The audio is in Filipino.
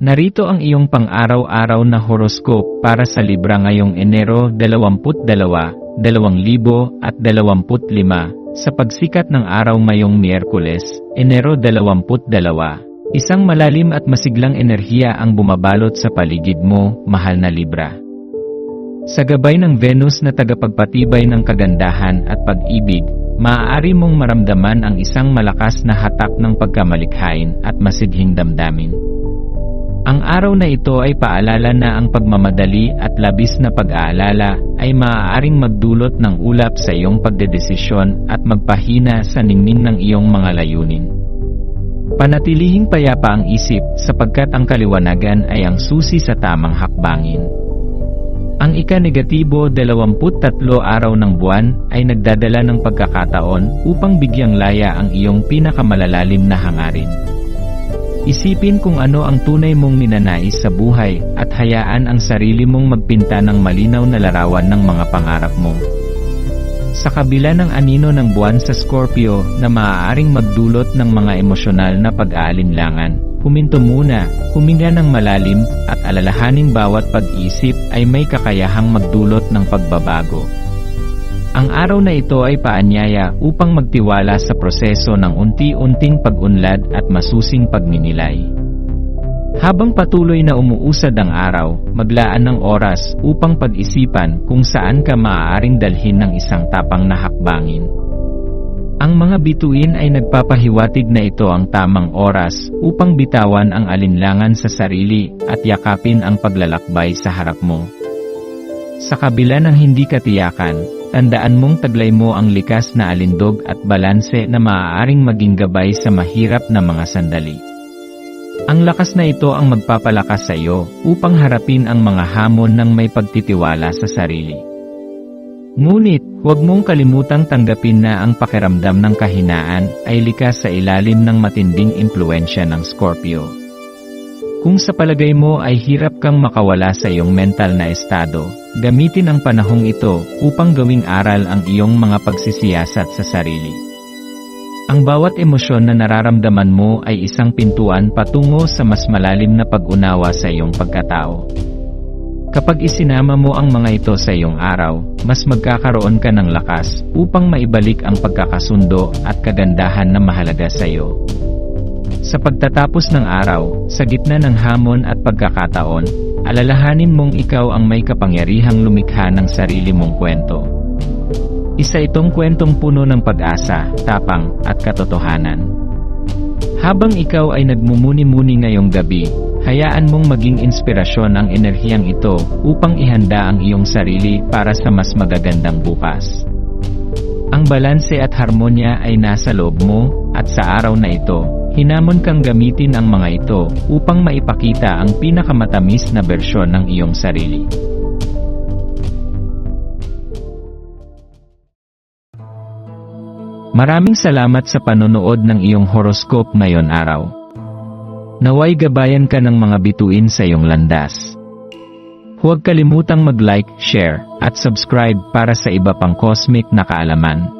Narito ang iyong pang-araw-araw na horoscope para sa Libra ngayong Enero 22, 2025 sa pagsikat ng araw ngayong Miyerkules, Enero 22. Isang malalim at masiglang enerhiya ang bumabalot sa paligid mo, mahal na Libra. Sa gabay ng Venus na tagapagpatibay ng kagandahan at pag-ibig, maaari mong maramdaman ang isang malakas na hatak ng pagkamalikhain at masidhing damdamin. Ang araw na ito ay paalala na ang pagmamadali at labis na pag-aalala ay maaaring magdulot ng ulap sa iyong pagdedesisyon at magpahina sa ningning ng iyong mga layunin. Panatilihing payapa ang isip sapagkat ang kaliwanagan ay ang susi sa tamang hakbangin. Ang ika-negatibo 23 araw ng buwan ay nagdadala ng pagkakataon upang bigyang laya ang iyong pinakamalalalim na hangarin. Isipin kung ano ang tunay mong ninanais sa buhay at hayaan ang sarili mong magpinta ng malinaw na larawan ng mga pangarap mo. Sa kabila ng anino ng buwan sa Scorpio na maaaring magdulot ng mga emosyonal na pag-aalinlangan, huminto muna, huminga ng malalim, at alalahaning bawat pag-isip ay may kakayahang magdulot ng pagbabago. Ang araw na ito ay paanyaya upang magtiwala sa proseso ng unti-unting pag-unlad at masusing pagninilay. Habang patuloy na umuusad ang araw, maglaan ng oras upang pag-isipan kung saan ka maaaring dalhin ng isang tapang na hakbangin. Ang mga bituin ay nagpapahiwatig na ito ang tamang oras upang bitawan ang alinlangan sa sarili at yakapin ang paglalakbay sa harap mo. Sa kabila ng hindi katiyakan, Tandaan mong taglay mo ang likas na alindog at balanse na maaaring maging gabay sa mahirap na mga sandali. Ang lakas na ito ang magpapalakas sa iyo upang harapin ang mga hamon ng may pagtitiwala sa sarili. Ngunit, huwag mong kalimutang tanggapin na ang pakiramdam ng kahinaan ay likas sa ilalim ng matinding impluensya ng Scorpio. Kung sa palagay mo ay hirap kang makawala sa iyong mental na estado, gamitin ang panahong ito upang gawing aral ang iyong mga pagsisiyasat sa sarili. Ang bawat emosyon na nararamdaman mo ay isang pintuan patungo sa mas malalim na pag-unawa sa iyong pagkatao. Kapag isinama mo ang mga ito sa iyong araw, mas magkakaroon ka ng lakas upang maibalik ang pagkakasundo at kagandahan na mahalaga sa iyo. Sa pagtatapos ng araw, sa gitna ng hamon at pagkakataon, alalahanin mong ikaw ang may kapangyarihang lumikha ng sarili mong kwento. Isa itong kwentong puno ng pag-asa, tapang, at katotohanan. Habang ikaw ay nagmumuni-muni ngayong gabi, hayaan mong maging inspirasyon ang enerhiyang ito upang ihanda ang iyong sarili para sa mas magagandang bukas. Ang balanse at harmonya ay nasa loob mo, at sa araw na ito, Hinamon kang gamitin ang mga ito upang maipakita ang pinakamatamis na bersyon ng iyong sarili. Maraming salamat sa panonood ng iyong horoscope ngayon araw. Naway gabayan ka ng mga bituin sa iyong landas. Huwag kalimutang mag-like, share, at subscribe para sa iba pang cosmic na kaalaman.